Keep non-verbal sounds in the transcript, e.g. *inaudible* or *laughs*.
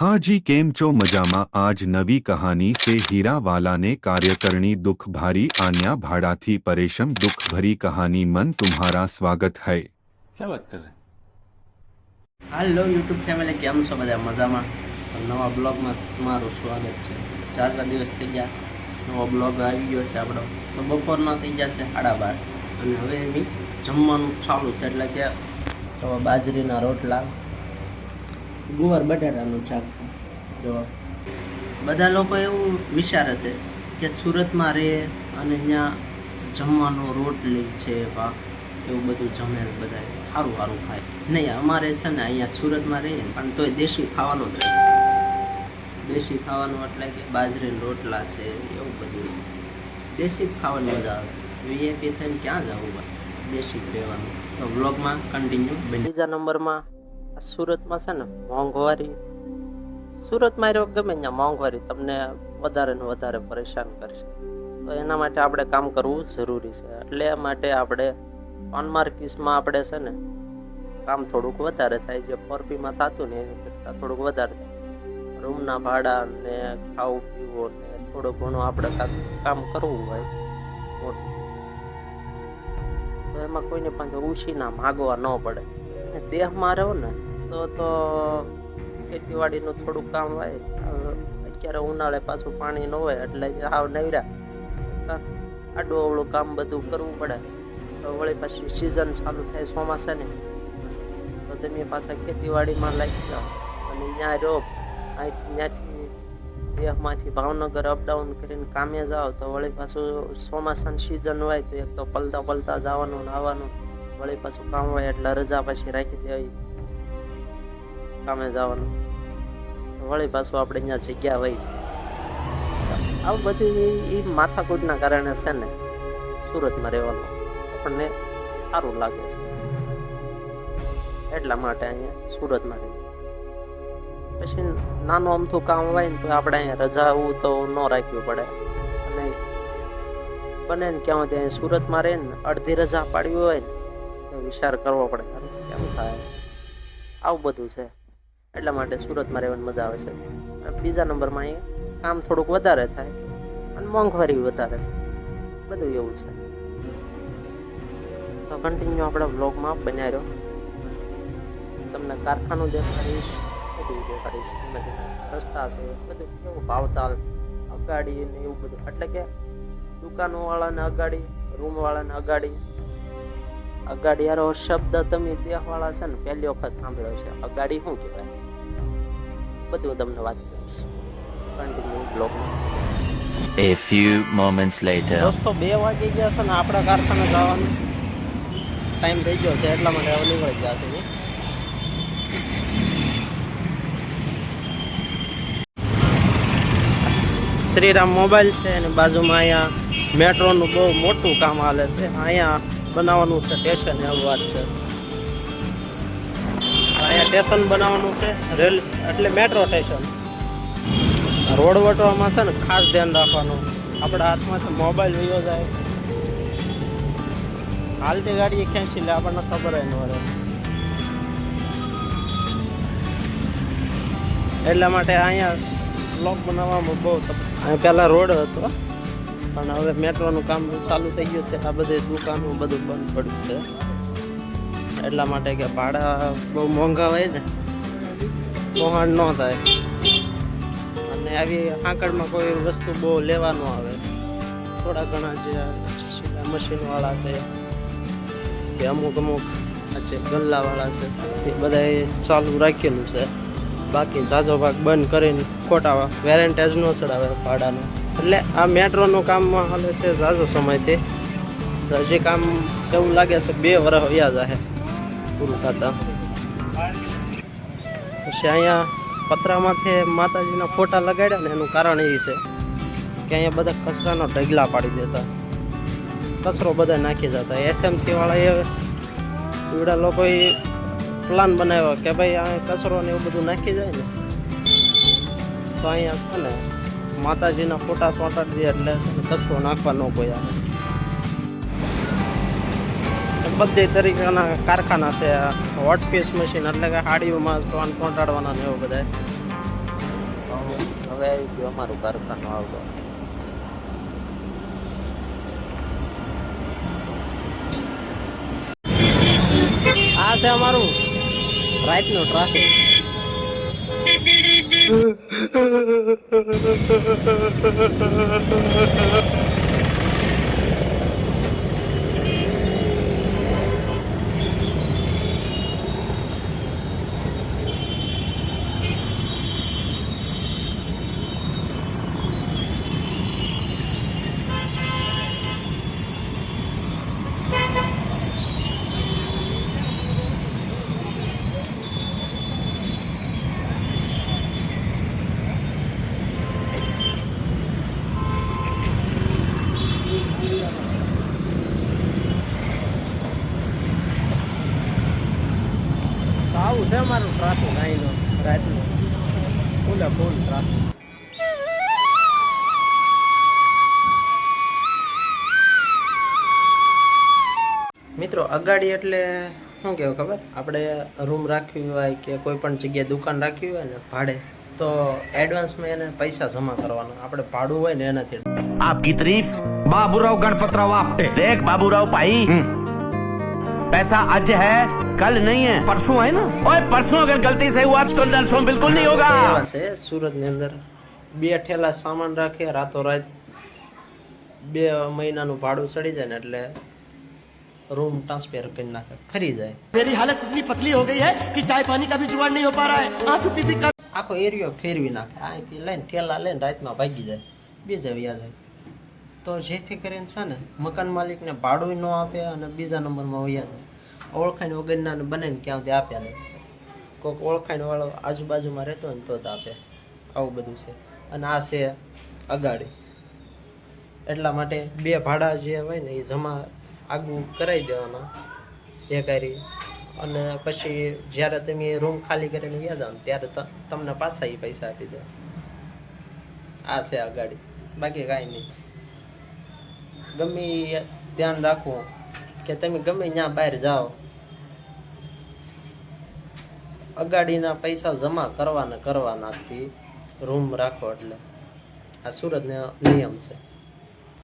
હા જી કેમ છો મજામાં આજ નવી કહાની સે હીરાવાલાને કાર્યકરણી દુઃખ ભારી આન્યા ભાડાથી પરેશમ દુઃખ ભરી કહાની મન તુમ્હારા સ્વાગત હૈ. ક્યા વાત કર હાલો યુટ્યુબ ફેમિલી કેમ છો બધા? મજામાં? નવા બ્લોગમાં તમારું સ્વાગત છે. ચાર ચાર દિવસ થઈ ગયા. નવો બ્લોગ આવી ગયો છે આપણો. તો બપોરના થઈ ગયા છે સાડા બાર. અને હવે એની જમવાનું ચાલુ છે. એટલે કે બાજરીના રોટલા ગુવાર બટાટાનું શાક છે. જો બધા લોકો એવું વિચારે છે કે સુરતમાં રહે અને અહીંયા જમવાનું રોટલી છે, ભાત એવું બધું જમે બધા સારું સારું ખાય. નહીં, અમારે છે ને અહીંયા સુરતમાં રહીએ પણ તોય દેશી ખાવાનું જ દેશી ખાવાનું એટલે કે બાજરીના રોટલા છે, એવું બધું. દેશી ખાવાની મજા આવે. વીઆઈપી થઈને ક્યાં જવું દેશી રહેવાનું. તો વ્લોગમાં કન્ટિન્યુ બીજા નંબરમાં સુરતમાં છે ને મોંઘવારી. સુરતમાં રહ્યો ગમે ત્યાં મોંઘવારી તમને વધારે ને વધારે પરેશાન કરશે. તો એના માટે આપણે કામ કરવું જરૂરી છે. એટલે એ માટે આપણે ઓનમાર્કિસમાં આપણે છે ને કામ થોડુંક વધારે થાય. જે ફોરપીમાં થતું ને એની કરતાં થોડુંક વધારે થાય. રૂમના ભાડા ને ખાવું પીવું ને થોડું ઘણું આપણે કામ કરવું હોય તો એમાં કોઈને પાસે ઉછીના માગવા ન પડે. દેહમાં રહો ને તો તો ખેતીવાડીનું થોડુંક કામ હોય. અત્યારે ઉનાળે પાછું પાણી ન હોય એટલે હાવ નવરા. આડું અવળું કામ બધું કરવું પડે. તો વળી પાછી સિઝન ચાલુ થાય ચોમાસાની. તો તમે પાછા ખેતીવાડીમાં લાગી જાઓ. અને ત્યાં રહો. ત્યાંથી દેહમાંથી ભાવનગર અપડાઉન કરીને કામે જાઓ. તો વળી પાછું ચોમાસાની સિઝન હોય તો એક તો પલતા પલતા જવાનું આવવાનું વળી પાછું કામ હોય એટલે રજા પછી રાખી દેવી કામે જવાનું. વળી પાછું આપણે અહીંયા જગ્યા હોય. આવું બધું એ- માથાકૂટના કારણે છે ને, સુરતમાં રહેવાનું આપણને સારું લાગે છે. એટલા માટે અહીંયા સુરતમાં રહીએ. પછી નાનું અમથું કામ હોય ને તો આપણે અહીંયા રજા આવું તો ન રાખવી પડે. અને બને ને ક્યાં ત્યાં સુરતમાં રહીને અડધી રજા પાડવી હોય ને વિચાર કરવો પડે. કેમ થાય? આવું બધું છે. એટલા માટે સુરતમાં રહેવાની મજા આવે છે. બીજા નંબરમાં અહીંયા કામ થોડુંક વધારે થાય અને મોંઘવારી વધારે છે. બધું એવું છે. તો કન્ટિન્યુ આપણે બ્લોગમાં બન્યા રહ્યો તમને કારખાનું દેખાડીશ, બધું દેખાડીશ, ધીમે ધીમે. રસ્તા છે, બધું કેવું ભાવતાલ, અગાડી ને એવું બધું. એટલે કે દુકાનવાળાને અગાડી, રૂમવાળાને અગાડી. અગાડી યારો શબ્દ તમે દેહવાળા છે ને, પહેલી વખત સાંભળ્યો છે. અગાડી શું કહેવાય? બધું તમને વાત કરીશ કન્ટિન્યુ બ્લોગમાં A few moments later. દોસ્તો બે વાગી ગયા છે ને આપણા કારખાને જવાનું. ટાઈમ થઈ ગયો છે એટલા માટે હવે નીકળી ગયા છે. શ્રીરામ મોબાઈલ છે અને બાજુમાં અહીંયા મેટ્રોનું બહુ મોટું કામ હાલે છે. અહીંયા બનાવવાનું છે સ્ટેશન એવું વાત છે. અહીંયા સ્ટેશન બનાવવાનું છે, રેલ, એટલે મેટ્રો સ્ટેશન. રોડ વટવામાં છે ને ખાસ ધ્યાન રાખવાનું. આપણા હાથમાંથી મોબાઈલ વયો જાય. હાલતી ગાડી ખેંચી લે, આપણને ખબર ન રહે એટલા માટે અહીંયા બ્લોક બનાવવામાં બહુ અહીંયા પહેલાં રોડ હતો, પણ હવે મેટ્રોનું કામ ચાલુ થઈ ગયું છે, આ બધી દુકાનો બધું બંધ પડ્યું છે. એટલા માટે કે ભાડા બહુ મોંઘા હોય ને પહોંચ ન થાય. અને આવી આંકડમાં કોઈ વસ્તુ બહુ લેવા ન આવે. થોડા ઘણા જે મશીનવાળા છે, કે અમુક અમુક છે ગલ્લાવાળા છે, એ બધાએ ચાલુ રાખેલું છે. બાકી ઝાઝો ભાગ બંધ કરીને ખોટા વેરેન્ટેજ ન ચડાવે ભાડાનું. એટલે આ મેટ્રોનું કામમાં હાલે છે ઝાઝો સમયથી. હજી કામ એવું લાગે છે બે વર્ષ વ્યાજ છે પૂરું થતા. પછી અહીંયા પતરામાંથી માતાજીના ફોટા લગાડ્યા ને એનું કારણ એ છે કે અહીંયા બધા કચરાનો ઢગલા પાડી દેતા. કચરો બધા નાખી જતા. એસએમસી વાળાએ એવડા લોકોએ પ્લાન બનાવ્યો કે ભાઈ આ કચરો ને એવું બધું નાખી જાય ને, તો અહીંયા છે ને માતાજીના ફોટા ચોંટાડી દે એટલે કચરો નાખવા ન કોઈ આવે. બધી તરીકેના કારખાના છે. હોટ પીસ મશીન એટલે કે હાડીઓમાં ચોંટાડવાના ને એવું બધા હવે આવી ગયું અમારું કારખાનું આવતો આ છે અમારું રાઈટનું ટ્રાફિક *laughs* આવું છે અમારું ટ્રાફિક અહીંનો રાતનું. ફૂલે ફૂલ ટ્રાફિક મિત્રો અગાડી એટલે શું કહેવાય ખબર? આપણે રૂમ રાખવી હોય કે કોઈ પણ જગ્યાએ દુકાન રાખવી હોય ને ભાડે તો એડવાન્સમાં એને પૈસા જમા કરવાના. આપણે ભાડું હોય ને એનાથી. આપકી તારીફ બાબુરાવ ગણપતરાવ આપતે દેખ બાબુરાવ ભાઈ. पैसा आज है कल नहीं है परसों है ना ओए परसों अगर गलती से हुआ तो नरसों बिल्कुल नहीं होगा એવા છે સુરતની અંદર બે ઠેલા સામાન રાખે રાતો રાત બે મહિનાનું ભાડું ચડી જાય ને એટલે રૂમ ટ્રાન્સફર કરી નાખે ફરી જાય मेरी हालत इतनी पतली हो गई है कि चाय पानी का भी जुगाड़ नहीं हो पा रहा है आंसू पी पी कर આખો એરિયો ફેરવી નાખે અહીંથી લઈને ઠેલા લઈને રાતમાં ભાગી જાય બીજા વ્યા જાય તો જેથી કરીને છે ને, મકાન માલિકને ભાડું ન આપે અને બીજા નંબરમાં વયા ઓળખાણ વગરના ને ક્યાંથી આપ્યા નહીં કોઈક ઓળખાણ વાળો આજુબાજુમાં રહેતો હોય ને તો જ આપે. આવું બધું છે. અને આ છે અગાડી. એટલા માટે બે ભાડા જે હોય ને એ જમા આગું કરાવી દેવાના. એ કરી. અને પછી જ્યારે તમે રૂમ ખાલી કરીને ગયા જાઓ ત્યારે તમને પાછા એ પૈસા આપી દે. આ છે અગાડી. બાકી કાંઈ નહીં. ગમે ધ્યાન રાખવું કે તમે ગમે ત્યાં બહાર જાઓ. અગાડીના પૈસા જમા કરવાના કરવાનાથી રૂમ રાખો એટલે. આ સુરતનો નિયમ છે.